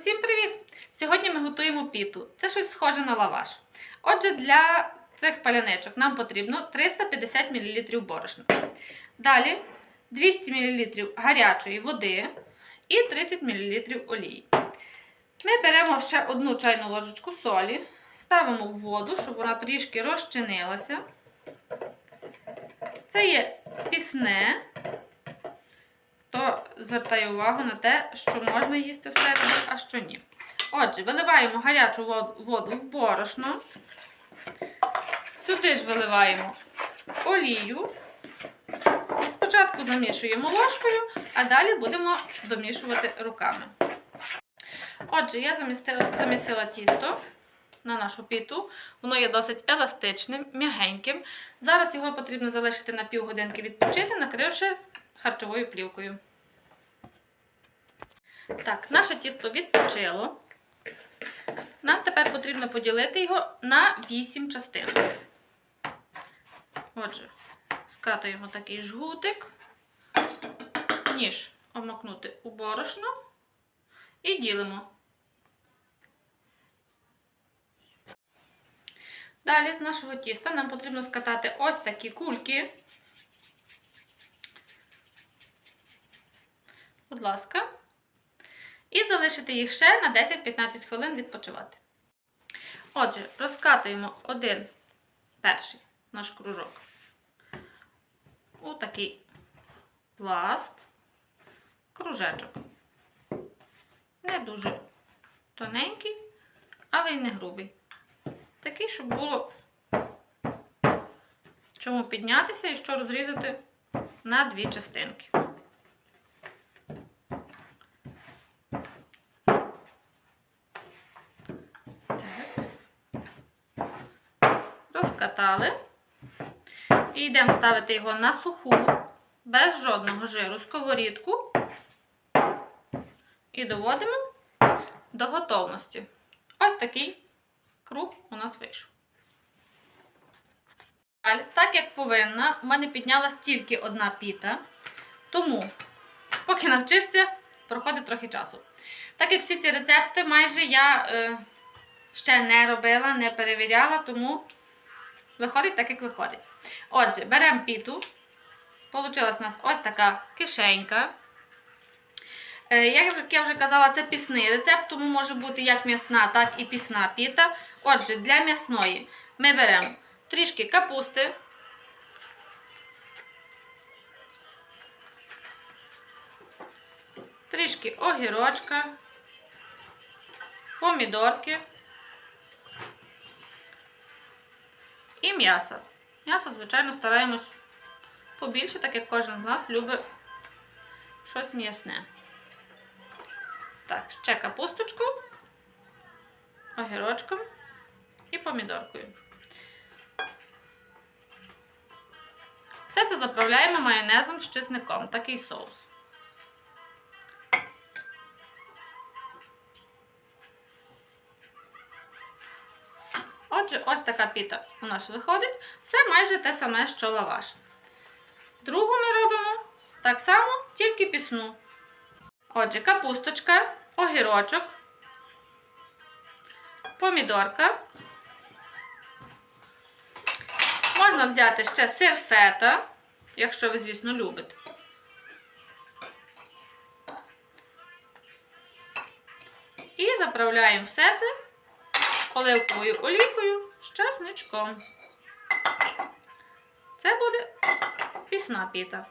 Усім привіт! Сьогодні ми готуємо піту. Це щось схоже на лаваш. Отже, для цих паляничок нам потрібно 350 мл борошна. Далі 200 мл гарячої води і 30 мл олії. Ми беремо ще одну чайну ложечку солі, ставимо в воду, щоб вона трішки розчинилася. Це є пісне, то звертає увагу на те, що можна їсти всередині, а що ні. Отже, виливаємо гарячу воду в борошно. Сюди ж виливаємо олію. Спочатку замішуємо ложкою, а далі будемо домішувати руками. Отже, я замістила, замісила тісто на нашу піту. Воно є досить еластичним, м'ягеньким. Зараз його потрібно залишити на півгодинки відпочити, накривши харчовою плівкою. Так, наше тісто відпочило. Нам тепер потрібно поділити його на 8 частин. Отже, скатуємо такий жгутик, ніж обмакнути у борошно і ділимо. Далі з нашого тіста нам потрібно скатати ось такі кульки. Будь ласка. І залишити їх ще на 10-15 хвилин відпочивати. Отже, розкатуємо один перший наш кружок у такий пласт, кружечок. Не дуже тоненький, але й не грубий. Такий, щоб було чому піднятися і що розрізати на дві частинки. Розкатали. І йдемо ставити його на суху, без жодного жиру, сковорідку. І доводимо до готовності. Ось такий круг у нас вийшов. Так як повинна, в мене піднялась тільки одна піта. Тому, поки навчишся, проходить трохи часу. Так як всі ці рецепти майже я е, ще не робила, не перевіряла, тому виходить так, як виходить. Отже, беремо піту. Получилась у нас ось така кишенька. Е, Як я вже казала, це пісний рецепт, тому може бути як м'ясна, так і пісна піта. Отже, для м'ясної ми беремо трішки капусти. Трішки огірочка, помідорки і м'ясо. М'ясо, звичайно, стараємось побільше, так як кожен з нас любить щось м'ясне. Так, ще капусточку, огірочком і помідоркою. Все це заправляємо майонезом з чесником, такий соус. Отже, ось така піта у нас виходить. Це майже те саме, що лаваш. Другу ми робимо так само, тільки пісну. Отже, капусточка, огірочок, помідорка. Можна взяти ще сир фета, якщо ви, звісно, любите. І заправляємо все це оливковою олійкою з часничком. Це буде пісна піта.